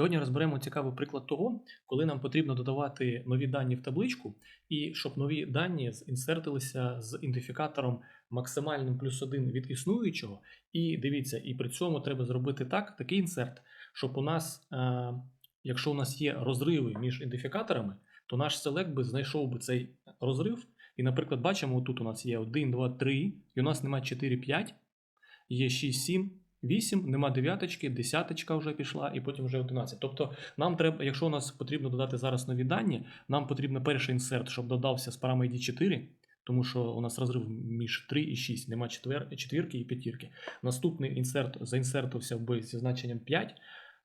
Сьогодні розберемо цікавий приклад того, коли нам потрібно додавати нові дані в табличку, і щоб нові дані інсертилися з ідентифікатором максимальним плюс один від існуючого. І дивіться, і при цьому треба зробити так, такий інсерт, щоб у нас, е, якщо у нас є розриви між ідентифікаторами, то наш селект би знайшов би цей розрив. І, наприклад, бачимо, тут у нас є 1, 2, 3, і у нас немає 4, 5, є 6, 7, 8, нема дев'яточки, десяточка вже пішла, і потім вже 11. Тобто, нам треба, якщо у нас потрібно додати зараз нові дані, нам потрібно перший інсерт, щоб додався з парами ID 4, тому що у нас розрив між 3 і 6, нема четвер, четвірки і п'ятірки. Наступний інсерт заінсертився би зі значенням 5.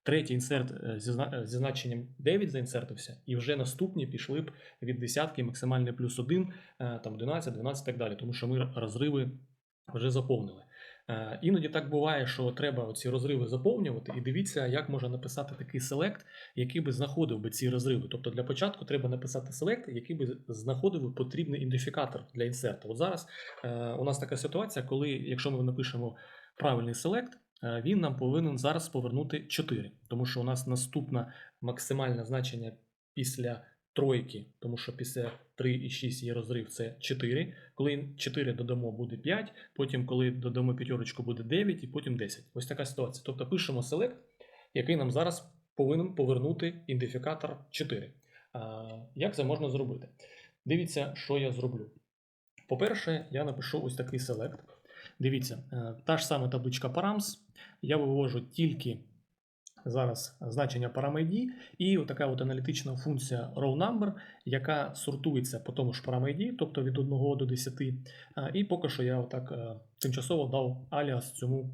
Третій інсерт е, е, зі значенням 9 заінсертився, і вже наступні пішли б від десятки, максимальний плюс 1, е, там 11, 12 і так далі, тому що ми розриви вже заповнили. Е, Іноді так буває, що треба ці розриви заповнювати, і дивіться, як можна написати такий селект, який би знаходив би ці розриви. Тобто для початку треба написати селект, який би знаходив би потрібний ідентифікатор для інсерту. От зараз е, у нас така ситуація, коли, якщо ми напишемо правильний селект, е, він нам повинен зараз повернути 4, тому що у нас наступне максимальне значення після тройки, тому що після 3 і 6 є розрив, це 4. Коли 4 додамо, буде 5, потім, коли додамо п'ятерочку, буде 9 і потім 10. Ось така ситуація. Тобто пишемо select, який нам зараз повинен повернути ідентифікатор 4. А, Як це можна зробити? Дивіться, що я зроблю. По-перше, я напишу ось такий select. Дивіться, е, та ж сама табличка params. Я вивожу тільки зараз значення param.id і така от аналітична функція row number, яка сортується по тому ж param.id, тобто від 1 до 10. І поки що я отак е, тимчасово дав аліас цьому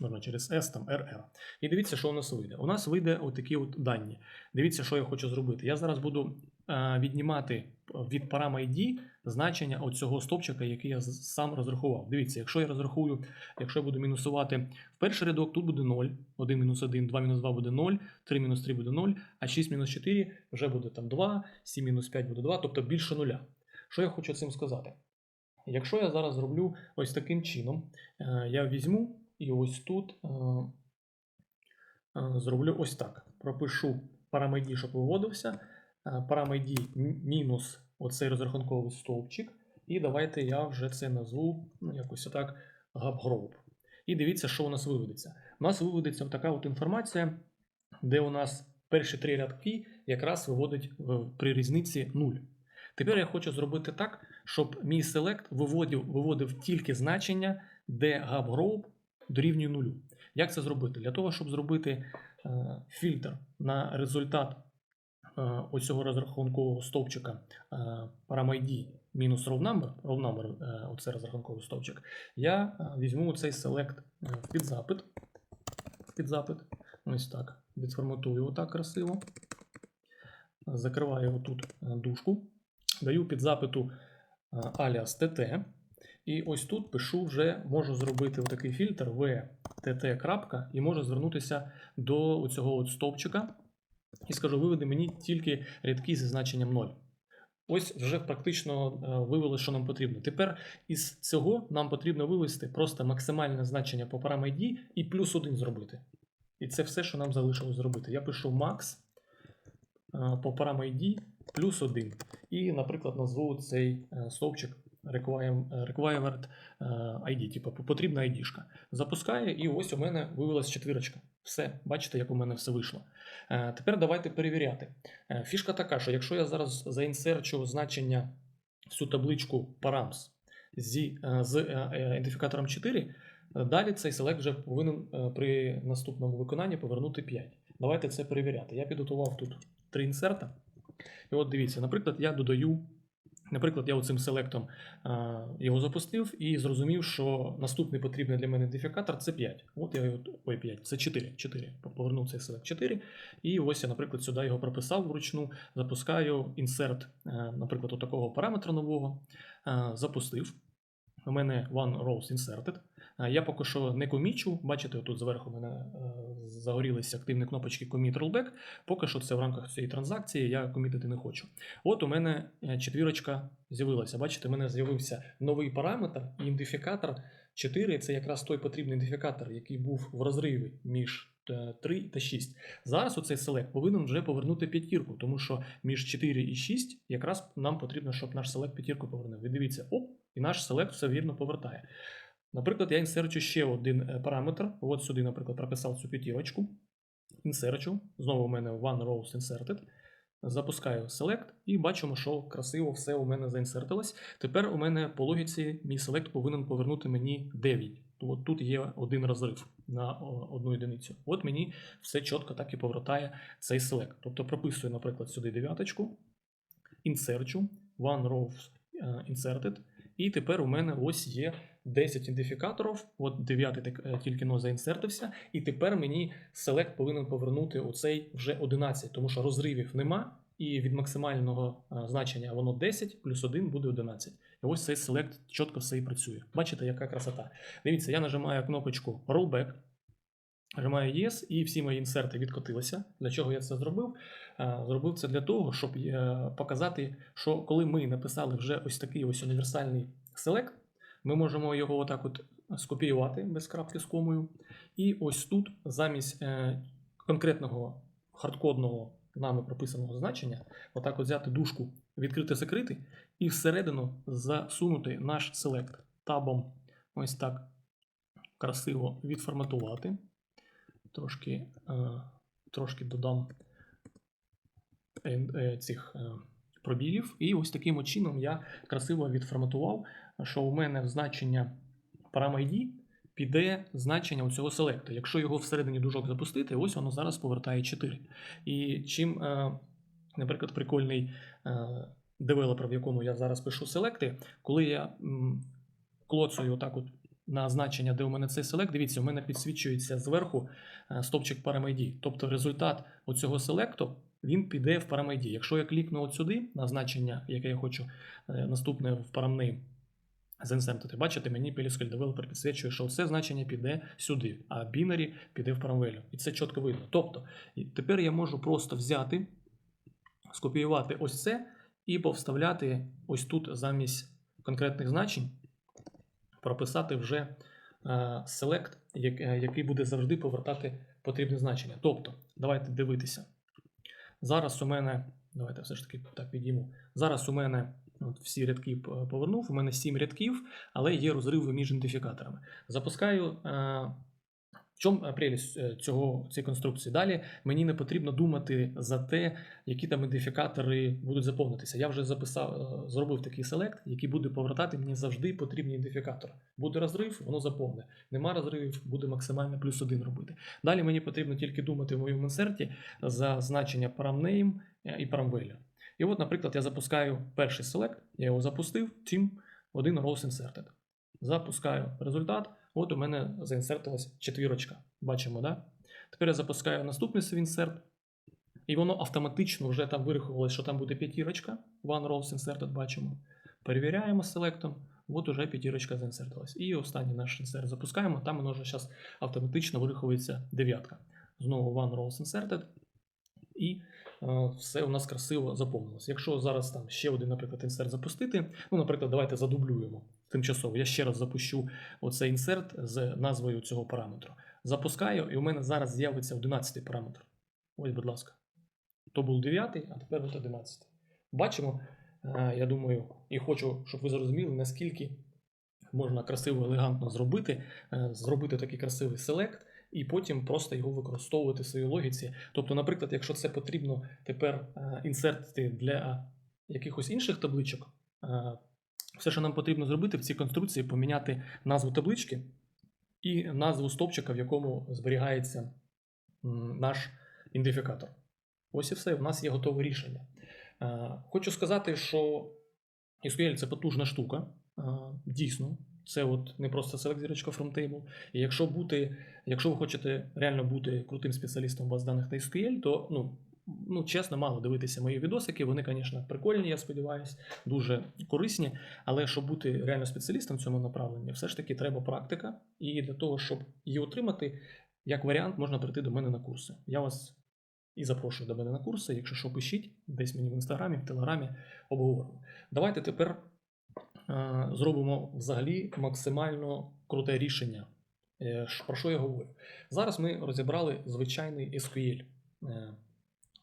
можна через S, там RR. І дивіться, що у нас вийде. У нас вийде отакі от дані. Дивіться, що я хочу зробити. Я зараз буду віднімати від param.id значення оцього стопчика, який я сам розрахував. Дивіться, якщо я розрахую, якщо я буду мінусувати в перший рядок, тут буде 0, 1 мінус 1, 2 мінус 2 буде 0, 3 мінус 3 буде 0, а 6 мінус 4 вже буде там 2, 7 мінус 5 буде 2, тобто більше нуля. Що я хочу цим сказати? Якщо я зараз зроблю ось таким чином, е, я візьму і ось тут е, е, зроблю ось так. Пропишу param.id, щоб виводився, е, param.id м- мінус оцей розрахунковий стовпчик. І давайте я вже це назву ну, якось отак gapgroup. І дивіться, що у нас виведеться. У нас виведеться така от інформація, де у нас перші три рядки якраз виводить при різниці 0. Тепер я хочу зробити так, щоб мій селект виводив, виводив тільки значення, де gapgroup дорівнює нулю. Як це зробити? Для того, щоб зробити е, фільтр на результат е, оцього розрахункового стовпчика е, param.id мінус number е, оце розрахунковий стовпчик, я е, візьму цей селект е, в підзапит. В підзапит. Ось так. Відформатую отак красиво. Закриваю отут е, дужку. Даю під запиту е, alias TT. І ось тут пишу вже, можу зробити такий фільтр vtt. і можу звернутися до цього стовпчика і скажу, виведи мені тільки рядки зі значенням 0. Ось вже практично е, вивели, що нам потрібно. Тепер із цього нам потрібно вивести просто максимальне значення по парам ID і плюс 1 зробити. І це все, що нам залишилось зробити. Я пишу max е, по парам ID плюс 1. І, наприклад, назву цей е, стовпчик require- required ID, типу потрібна ID-шка. Запускаю, і ось у мене вивелась четвірочка. Все, бачите, як у мене все вийшло. Е, Тепер давайте перевіряти. Е, Фішка така, що якщо я зараз заінсерчу значення цю табличку params зі, е, з ідентифікатором 4, е, далі цей селект вже повинен при наступному виконанні повернути 5. Давайте це перевіряти. Я підготував тут три інсерта. І от дивіться, наприклад, я додаю. Наприклад, я оцим селектом його запустив і зрозумів, що наступний потрібний для мене ідентифікатор це 5. От я його, ой, 5, це 4. 4. Повернув цей селект 4. І ось я, наприклад, сюди його прописав вручну, запускаю інсерт, е, наприклад, такого параметра нового, е, запустив. У мене one rows inserted. Е, Я поки що не комічу. Бачите, тут зверху мене е, загорілися активні кнопочки Commit Rollback. Поки що це в рамках цієї транзакції, я комітити не хочу. От у мене е, четвірочка з'явилася. Бачите, у мене з'явився новий параметр ідентифікатор 4 це якраз той потрібний ідентифікатор, який був в розриві між 3 та 6. Зараз оцей селект повинен вже повернути п'ятірку, тому що між 4 і 6 якраз нам потрібно, щоб наш селект п'ятірку повернув. Ви дивіться, оп, і наш селект все вірно повертає. Наприклад, я інсерчу ще один е, параметр. От сюди, наприклад, прописав цю п'ятірочку. Інсерчу. Знову у мене one rows inserted. Запускаю Select і бачимо, що красиво все у мене заінсертилось. Тепер у мене по логіці мій Select повинен повернути мені 9. От тут є один розрив на одну одиницю. От мені все чітко так і повертає цей Select. Тобто прописую, наприклад, сюди дев'яточку, інсерчу, one rows е, inserted. І тепер у мене ось є 10 ідентифікаторів. От 9 так, е, тільки но заінсертився. І тепер мені Select повинен повернути оцей вже 11, тому що розривів нема. І від максимального е, значення воно 10 плюс 1 буде 11. І ось цей Select чітко все і працює. Бачите, яка красота. Дивіться, я нажимаю кнопочку Rollback. Нажимаю Yes, і всі мої інсерти відкотилися. Для чого я це зробив? Е, Зробив це для того, щоб показати, що коли ми написали вже ось такий ось універсальний Select, ми можемо його отак от скопіювати без крапки з комою. І ось тут замість е, конкретного хардкодного нами прописаного значення, отак от взяти дужку, відкрити закрити, і всередину засунути наш Select табом ось так красиво відформатувати. Трошки, е, трошки додам е, цих пробілів. І ось таким чином я красиво відформатував, що у мене значення param.id піде значення у цього селекту. Якщо його всередині дужок запустити, ось воно зараз повертає 4. І чим, е, наприклад, прикольний е, девелопер, в якому я зараз пишу селекти, коли я клоцаю отак от на значення, де у мене цей селект, дивіться, у мене підсвічується зверху е, стопчик param.id. Тобто результат оцього селекту він піде в param.id. Якщо я клікну от сюди на значення, яке я хочу наступне в paramname заінсертити, бачите, мені PLSQL Developer підсвічує, що це значення піде сюди, а binary піде в paramvalue. І це чітко видно. Тобто, тепер я можу просто взяти, скопіювати ось це і повставляти ось тут замість конкретних значень, прописати вже е, select, е, який буде завжди повертати потрібне значення. Тобто, давайте дивитися. Зараз у мене, давайте все ж таки так підійму. Зараз у мене от всі рядки повернув, у мене 7 рядків, але є розриви між ідентифікаторами. Запускаю. Е, в чому прелість е, цього цієї конструкції? Далі мені не потрібно думати за те, які там ідентифікатори будуть заповнитися. Я вже записав, е, зробив такий селект, який буде повертати мені завжди потрібний ідентифікатор. Буде розрив, воно заповне. Нема розривів, буде максимально плюс один робити. Далі мені потрібно тільки думати в моєму інсерті за значення paramname і paramvalue. І от, наприклад, я запускаю перший селект, я його запустив, team, один rows inserted. Запускаю результат. От у мене заінсертилась четвірочка. Бачимо, да? Тепер я запускаю наступний свій інсерт, і воно автоматично вже там вирахувалось, що там буде п'ятірочка. One rows inserted, бачимо. Перевіряємо селектом. От уже п'ятірочка заінсертилась. І останній наш інсерт запускаємо. Там воно вже зараз автоматично вирахується дев'ятка. Знову one rows inserted. І е, все у нас красиво заповнилось. Якщо зараз там ще один, наприклад, інсерт запустити, ну, наприклад, давайте задублюємо тимчасово. Я ще раз запущу оцей інсерт з назвою цього параметру. Запускаю, і у мене зараз з'явиться 11 параметр. Ось, будь ласка. То був 9, а тепер от 11. Бачимо, е, я думаю, і хочу, щоб ви зрозуміли, наскільки можна красиво, елегантно зробити, е, зробити такий красивий селект, і потім просто його використовувати в своїй логіці. Тобто, наприклад, якщо це потрібно тепер е, інсертити для якихось інших табличок, е, все, що нам потрібно зробити в цій конструкції, поміняти назву таблички і назву стопчика, в якому зберігається наш ідентифікатор. Ось і все, у нас є готове рішення. Е, Хочу сказати, що SQL це потужна штука. Дійсно, це от не просто select зірочка from. І якщо бути, якщо ви хочете реально бути крутим спеціалістом баз даних та SQL, то ну, ну чесно, мало дивитися мої відосики. Вони, звісно, прикольні, я сподіваюся, дуже корисні. Але щоб бути реально спеціалістом в цьому направленні, все ж таки треба практика. І для того, щоб її отримати, як варіант, можна прийти до мене на курси. Я вас і запрошую до мене на курси. Якщо що, пишіть, десь мені в інстаграмі, в телеграмі обговоримо. Давайте тепер зробимо взагалі максимально круте рішення. Е, Про що я говорю? Зараз ми розібрали звичайний SQL. Е,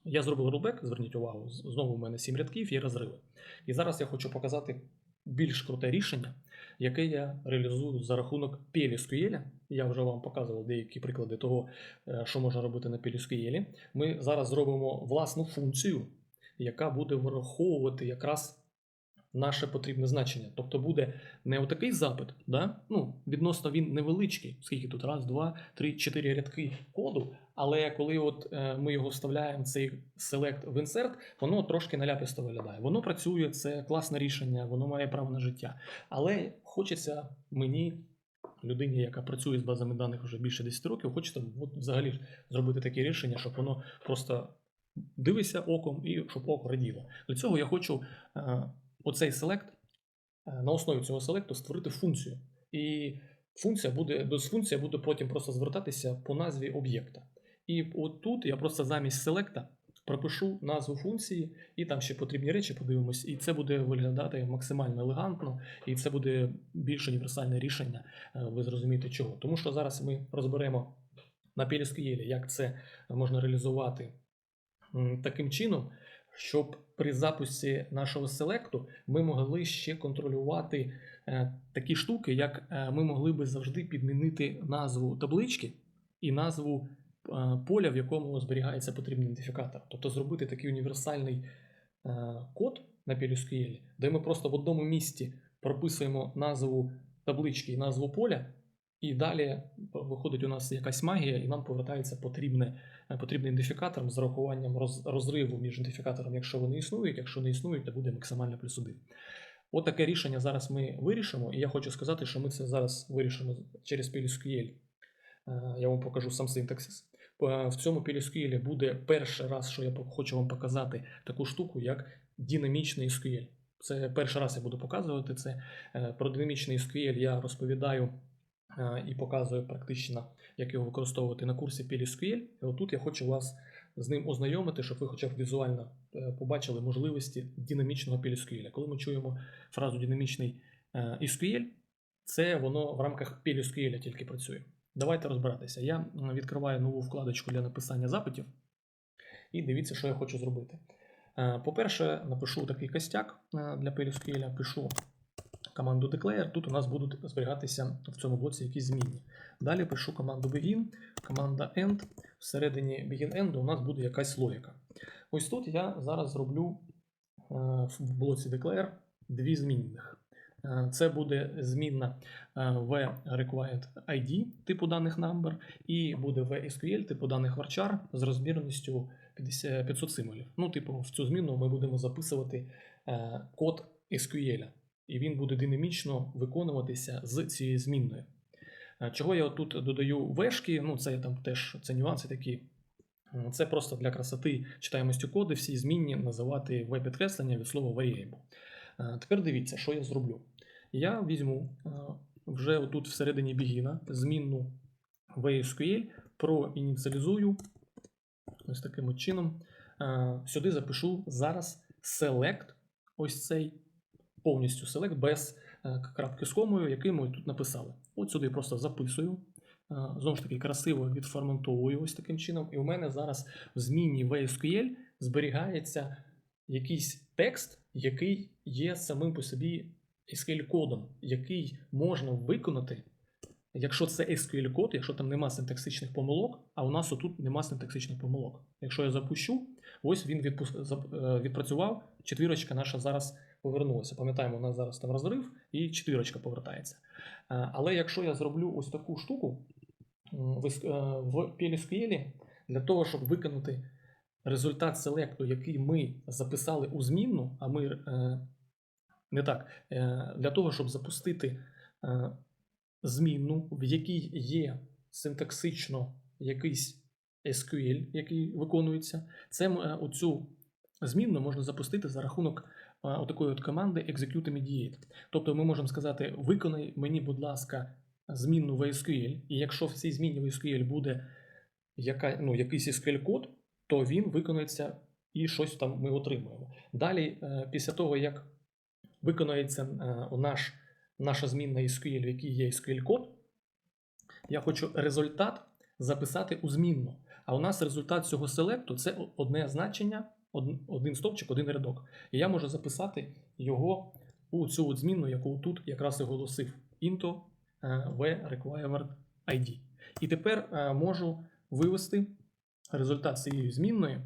Я зробив рулбек, зверніть увагу, знову в мене 7 рядків і розриви. І зараз я хочу показати більш круте рішення, яке я реалізую за рахунок PLSQL. Я вже вам показував деякі приклади того, е, що можна робити на PLSQL. Ми зараз зробимо власну функцію, яка буде враховувати якраз наше потрібне значення. Тобто буде не отакий запит, да? ну, відносно він невеличкий, скільки тут раз, два, три, чотири рядки коду. Але коли от е, ми його вставляємо, цей select в insert, воно трошки наляписто виглядає. Воно працює, це класне рішення, воно має право на життя. Але хочеться мені, людині, яка працює з базами даних вже більше 10 років, хочеться от взагалі зробити таке рішення, щоб воно просто дивися оком і щоб око раділо. Для цього я хочу е, оцей селект е, на основі цього селекту створити функцію. І функція буде, до функція буде потім просто звертатися по назві об'єкта. І от тут я просто замість селекта пропишу назву функції, і там ще потрібні речі подивимось, і це буде виглядати максимально елегантно, і це буде більш універсальне рішення. е, Ви зрозумієте чого. Тому що зараз ми розберемо на PLSQL, як це можна реалізувати таким чином, щоб при запусті нашого селекту ми могли ще контролювати е, такі штуки, як е, ми могли би завжди підмінити назву таблички і назву е, поля, в якому зберігається потрібний ідентифікатор. Тобто зробити такий універсальний код на PLSQL, де ми просто в одному місці прописуємо назву таблички і назву поля, і далі виходить у нас якась магія, і нам повертається потрібне, е, потрібний ідентифікатор з урахуванням роз, розриву між ідентифікатором, якщо вони існують, якщо не існують, то буде максимально плюс один. От таке рішення зараз ми вирішимо, і я хочу сказати, що ми це зараз вирішимо через PLSQL. Е, Я вам покажу сам синтаксис. В цьому PLSQL буде перший раз, що я хочу вам показати таку штуку, як динамічний SQL. Це перший раз я буду показувати це. Е, Про динамічний SQL я розповідаю і показую практично, як його використовувати на курсі PLSQL. І отут я хочу вас з ним ознайомити, щоб ви хоча б візуально е, побачили можливості динамічного PLSQL. Коли ми чуємо фразу динамічний е, SQL, це воно в рамках PLSQL тільки працює. Давайте розбиратися. Я відкриваю нову вкладочку для написання запитів. І дивіться, що я хочу зробити. Е, По-перше, напишу такий костяк е, для PLSQL, пишу команду declare. Тут у нас будуть зберігатися в цьому блоці якісь змінні. Далі пишу команду begin, команда end. Всередині begin-end у нас буде якась логіка. Ось тут я зараз зроблю е, в блоці declare дві змінних. Е, Це буде змінна е, v required ID типу даних number, і буде v SQL типу даних varchar з розмірністю 500 символів. Ну, типу, в цю зміну ми будемо записувати е, код SQL, і він буде динамічно виконуватися з цією змінною. Е, Чого я тут додаю вешки, ну це там теж це нюанси такі. Це просто для красоти читаємості коди, всі змінні називати v-підкреслення від слова variable. Е, Тепер дивіться, що я зроблю. Я візьму е, вже тут всередині бігіна змінну VSQL, проініціалізую ось таким чином. Е, Сюди запишу зараз select, ось цей повністю select без е, крапки з комою, який ми тут написали. От сюди просто записую. Е, Знову ж таки, красиво відформатовую ось таким чином. І у мене зараз в зміні VSQL зберігається якийсь текст, який є самим по собі SQL-кодом, який можна виконати, якщо це SQL-код, якщо там нема синтаксичних помилок, а у нас отут нема синтаксичних помилок. Якщо я запущу, ось він відпус- зап- е, відпрацював, четвірочка наша зараз повернулася. Пам'ятаємо, у нас зараз там розрив і четвірочка повертається. Е, Але якщо я зроблю ось таку штуку в е, PLSQL, для того, щоб виконати результат селекту, який ми записали у змінну, а ми е, не так, е, для того, щоб запустити е, змінну, в якій є синтаксично якийсь SQL, який виконується, це е, оцю змінну можна запустити за рахунок е, отакої от команди execute immediate. Тобто ми можемо сказати: виконай мені, будь ласка, змінну в SQL, і якщо в цій зміні в SQL буде яка, ну, якийсь SQL-код, то він виконується і щось там ми отримуємо. Далі, е, після того, як виконується наш, наша змінна SQL, в якій є SQL-код, я хочу результат записати у змінну. А у нас результат цього селекту це одне значення, один стовпчик, один рядок. І я можу записати його у цю змінну, яку тут якраз і оголосив into е, v required ID. І тепер е, можу вивести результат цієї змінної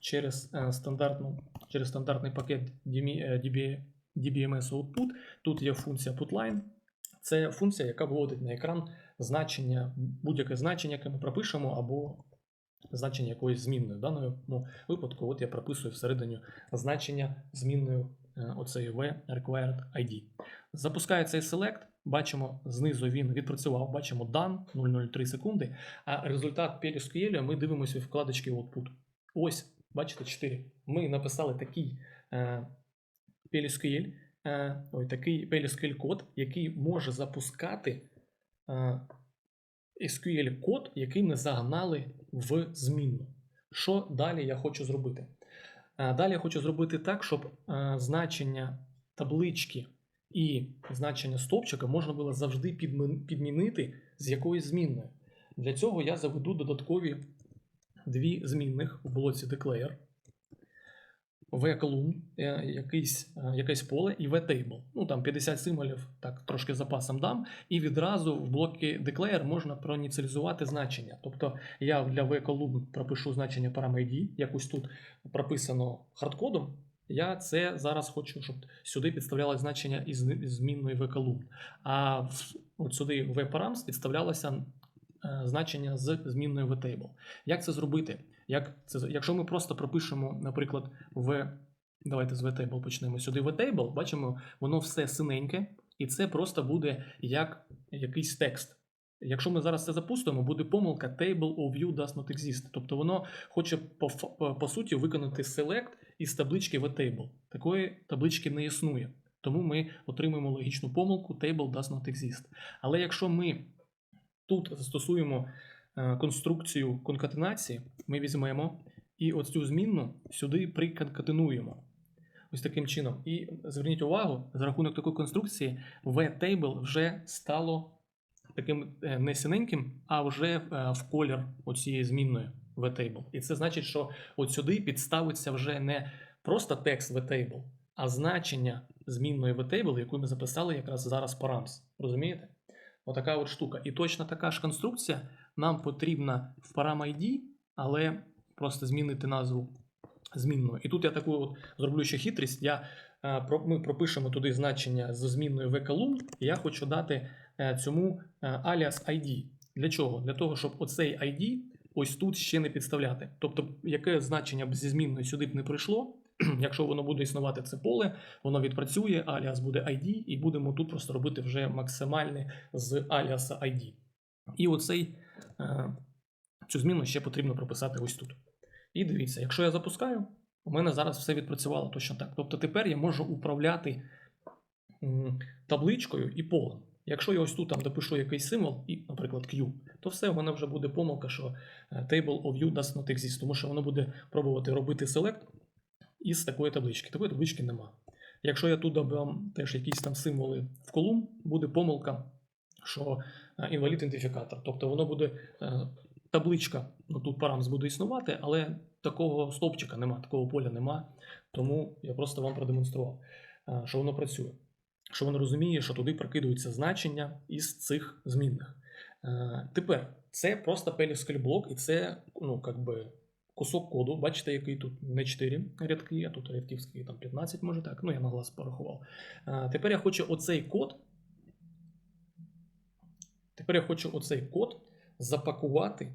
через е, стандартну, через стандартний пакет DB, DB, DBMS Output. Тут є функція putLine. Це функція, яка виводить на екран значення, будь-яке значення, яке ми пропишемо, або значення якоїсь змінної. В даному випадку, от я прописую всередині значення змінною е, v required ID. Запускаю цей select, бачимо, знизу він відпрацював, бачимо done 003 секунди, а результат PLSQL ми дивимося в вкладочці Output. Ось, бачите, 4. Ми написали такий PLSQL, е, ой, такий PLSQL код, який може запускати е, SQL код, який ми загнали в змінну. Що далі я хочу зробити? Е, Далі я хочу зробити так, щоб е, значення таблички і значення стовпчика можна було завжди підмінити з якоюсь змінною. Для цього я заведу додаткові дві змінних в блоці declare. V-column, е, якийсь, е, якесь поле і v-table. Ну там 50 символів, так трошки запасом дам. І відразу в блокі declare можна проініціалізувати значення. Тобто я для v-column пропишу значення param.id, якось тут прописано хардкодом. Я це зараз хочу, щоб сюди підставлялось значення із змінної v-column. А от сюди v-params підставлялося значення з змінною v-table. Як це зробити? Як це, якщо ми просто пропишемо, наприклад, в давайте з v-table почнемо сюди v-table, бачимо, воно все синеньке, і це просто буде як якийсь текст. Якщо ми зараз це запустимо, буде помилка table of view does not exist. Тобто воно хоче по, по, по суті виконати select із таблички v-table. Такої таблички не існує. Тому ми отримуємо логічну помилку table does not exist. Але якщо ми тут застосуємо е, конструкцію конкатенації, ми візьмемо і ось цю змінну сюди приконкатенуємо. Ось таким чином. І зверніть увагу, за рахунок такої конструкції v-table вже стало таким е, не синеньким, а вже е, в колір оцієї змінної v-table. І це значить, що от сюди підставиться вже не просто текст v-table, а значення змінної v-table, яку ми записали якраз зараз params. Розумієте? Отака от штука. І точно така ж конструкція нам потрібна в param.id, але просто змінити назву змінною. І тут я таку от зроблю ще хитрість. Я, е, ми пропишемо туди значення з змінною v-column, і я хочу дати е, цьому е, alias ID. Для чого? Для того, щоб оцей ID ось тут ще не підставляти. Тобто, яке значення зі змінною сюди б не прийшло, якщо воно буде існувати це поле, воно відпрацює, аліас буде ID, і будемо тут просто робити вже максимальне з аліаса ID. І оцей, е, цю зміну ще потрібно прописати ось тут. І дивіться, якщо я запускаю, у мене зараз все відпрацювало точно так. Тобто тепер я можу управляти табличкою і полем. Якщо я ось тут там допишу якийсь символ, і, наприклад, Q, то все, в мене вже буде помилка, що е, table of view does not exist, тому що воно буде пробувати робити select із такої таблички. Такої таблички нема. Якщо я тут додам теж якісь там символи в колумн, буде помилка, що е, інвалід ідентифікатор. Тобто воно буде е, табличка, ну тут парамс буде існувати, але такого стовпчика нема, такого поля нема. Тому я просто вам продемонстрував, е, що воно працює. Що воно розуміє, що туди прокидуються значення із цих змінних. Тепер це просто PLSQL блок, і це ну, как би, кусок коду. Бачите, який тут не 4 рядки, а тут рядків там 15, може так. Ну, я на глаз порахував. Тепер я хочу оцей код. Тепер я хочу оцей код запакувати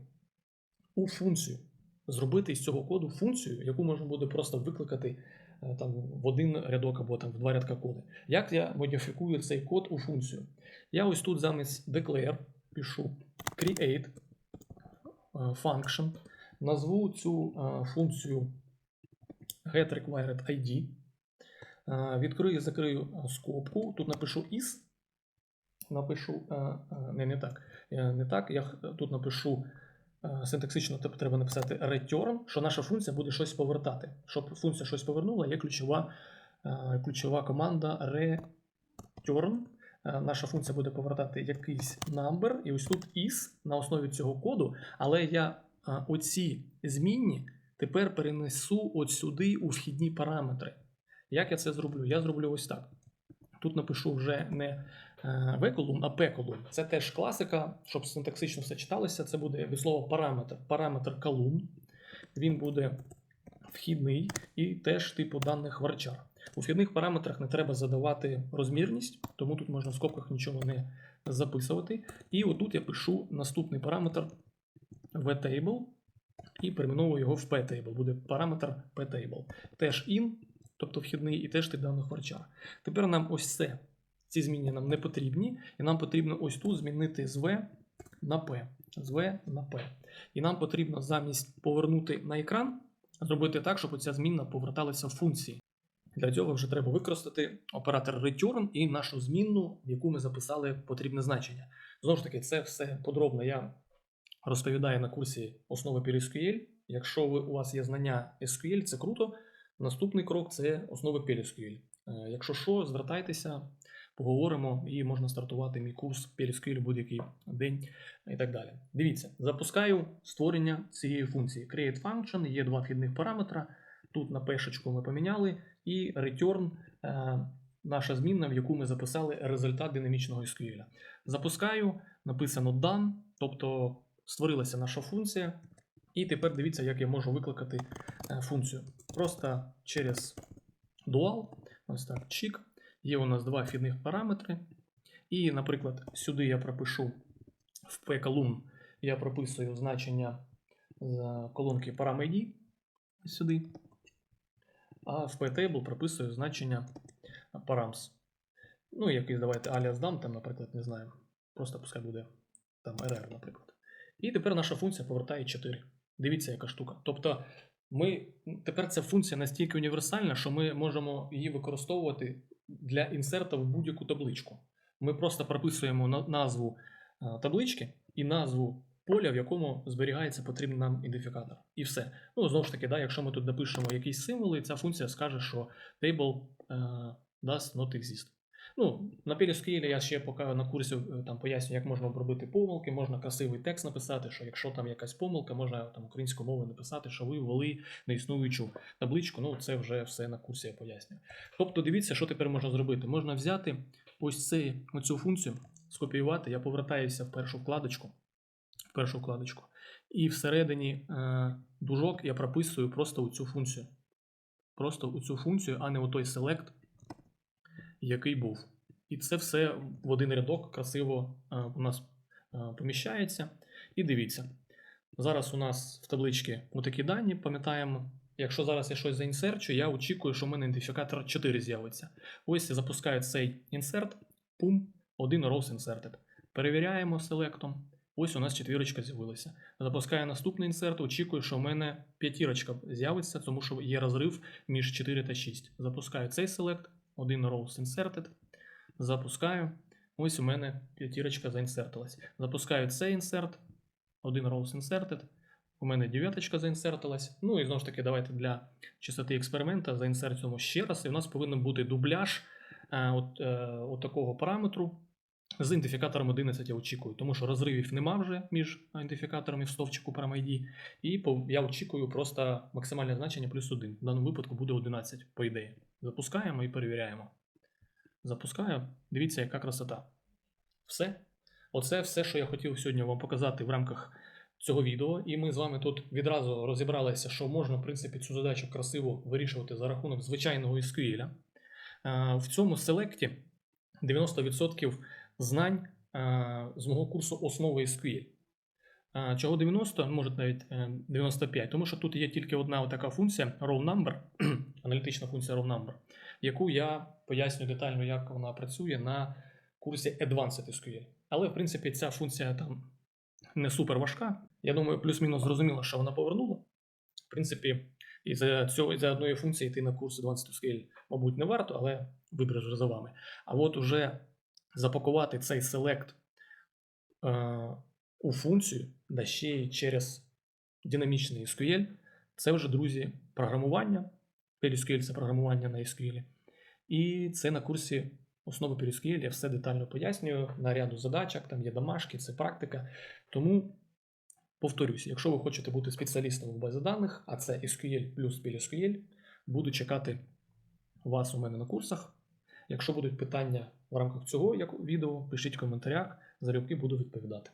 у функцію. Зробити із цього коду функцію, яку можна буде просто викликати е, там, в один рядок або там, в два рядка коди. Як я модифікую цей код у функцію? Я ось тут замість declare пишу create е, function, назву цю е, функцію getRequiredID, е, відкрию закрию е, скобку, тут напишу is, напишу, не, не так, не так, я тут напишу синтаксично треба написати return, що наша функція буде щось повертати. Щоб функція щось повернула, є ключова, ключова команда return. наша функція буде повертати якийсь number, і ось тут is на основі цього коду, але я оці змінні тепер перенесу от сюди у вхідні параметри. Як я це зроблю? Я зроблю ось так. Тут напишу вже не е, v-колумн, а p-колумн. Це теж класика, щоб синтаксично все читалося. Це буде від слова параметр. Параметр колумн. Він буде вхідний і теж типу даних varchar. У вхідних параметрах не треба задавати розмірність, тому тут можна в скобках нічого не записувати. І отут я пишу наступний параметр vtable і перейменовую його в p-table. Буде параметр p-table. Теж in, тобто вхідний, і теж тип даних varchar. Тепер нам ось це. Ці зміни нам не потрібні, і нам потрібно ось тут змінити з v на p. З v на p. І нам потрібно замість повернути на екран, зробити так, щоб ця змінна поверталася в функції. Для цього вже треба використати оператор return і нашу змінну, в яку ми записали потрібне значення. Знову ж таки, це все подробно я розповідаю на курсі основи PLSQL. Якщо ви, у вас є знання SQL, це круто. Наступний крок це основи PLSQL. Е, Якщо що, звертайтеся, поговоримо і можна стартувати мій курс PLSQL будь-який день і так далі. Дивіться, запускаю створення цієї функції. Create function, є два вхідних параметра. Тут на пешечку ми поміняли, і return е, наша змінна, в яку ми записали результат динамічного SQL. Запускаю, написано done, тобто створилася наша функція. І тепер дивіться, як я можу викликати е, функцію. Просто через dual, ось так, чик. Є у нас два вхідних параметри. І, наприклад, сюди я пропишу в p-колумн, я прописую значення з колонки param.id сюди. А в p-table прописую значення params. Ну, якийсь давайте аліас дам, там, наприклад, не знаю. Просто пускай буде там RR, наприклад. І тепер наша функція повертає 4. Дивіться, яка штука. Тобто, ми, тепер ця функція настільки універсальна, що ми можемо її використовувати для інсерта в будь-яку табличку. Ми просто прописуємо назву е, таблички і назву поля, в якому зберігається потрібний нам ідентифікатор. І все. Ну, знову ж таки, да, якщо ми тут напишемо якісь символи, ця функція скаже, що table е, does not exist. Ну, на PLSQL я ще поки на курсі е, там поясню, як можна обробити помилки, можна красивий текст написати, що якщо там якась помилка, можна там українською мовою написати, що ви ввели неіснуючу табличку. Ну, це вже все на курсі я поясню. Тобто, дивіться, що тепер можна зробити. Можна взяти ось цей, оцю функцію, скопіювати. Я повертаюся в першу вкладочку. В першу вкладочку. І всередині е, дужок я прописую просто у цю функцію. Просто у цю функцію, а не у той select, який був. І це все в один рядок красиво е, у нас е, поміщається. І дивіться, зараз у нас в табличці отакі дані, пам'ятаємо. Якщо зараз я щось заінсерчу, я очікую, що в мене ідентифікатор 4 з'явиться. Ось я запускаю цей інсерт, пум, один rows inserted. Перевіряємо селектом. Ось у нас четвірочка з'явилася. Запускаю наступний інсерт, очікую, що в мене п'ятірочка з'явиться, тому що є розрив між 4 та 6. Запускаю цей селект, один rows inserted. Запускаю. Ось у мене п'ятірочка заінсертилась. Запускаю цей інсерт, один rows inserted. У мене дев'яточка заінсертилась. Ну і знову ж таки, давайте для чистоти експеримента заінсертимо ще раз. І у нас повинен бути дубляж е, от, е, от такого параметру. З ідентифікатором 11 я очікую, тому що розривів нема вже між ідентифікаторами в стовпчику ParamID. І я очікую просто максимальне значення плюс 1. В даному випадку буде 11, по ідеї. Запускаємо і перевіряємо. Запускаю. Дивіться, яка красота. Все. Оце все, що я хотів сьогодні вам показати в рамках цього відео. І ми з вами тут відразу розібралися, що можна, в принципі, цю задачу красиво вирішувати за рахунок звичайного SQL. Е, В цьому селекті 90% знань е, з мого курсу основи SQL. Е, Чого 90, може навіть е, 95, тому що тут є тільки одна така функція row number, аналітична функція row number, яку я поясню детально, як вона працює на курсі Advanced SQL. Але, в принципі, ця функція там не супер важка. Я думаю, плюс-мінус зрозуміло, що вона повернула. В принципі, і за цього і за одної функції йти на курс Advanced SQL, мабуть, не варто, але вибір вже за вами. А от уже запакувати цей селект е, у функцію, да ще й через динамічний SQL, це вже, друзі, програмування. PLSQL – це програмування на SQL. І це на курсі основи PLSQL я все детально пояснюю на ряду задачок, там є домашки, це практика. Тому повторюсь, якщо ви хочете бути спеціалістом в базі даних, а це SQL плюс PLSQL, буду чекати вас у мене на курсах. Якщо будуть питання в рамках цього як- відео, пишіть в коментарях, залюбки буду відповідати.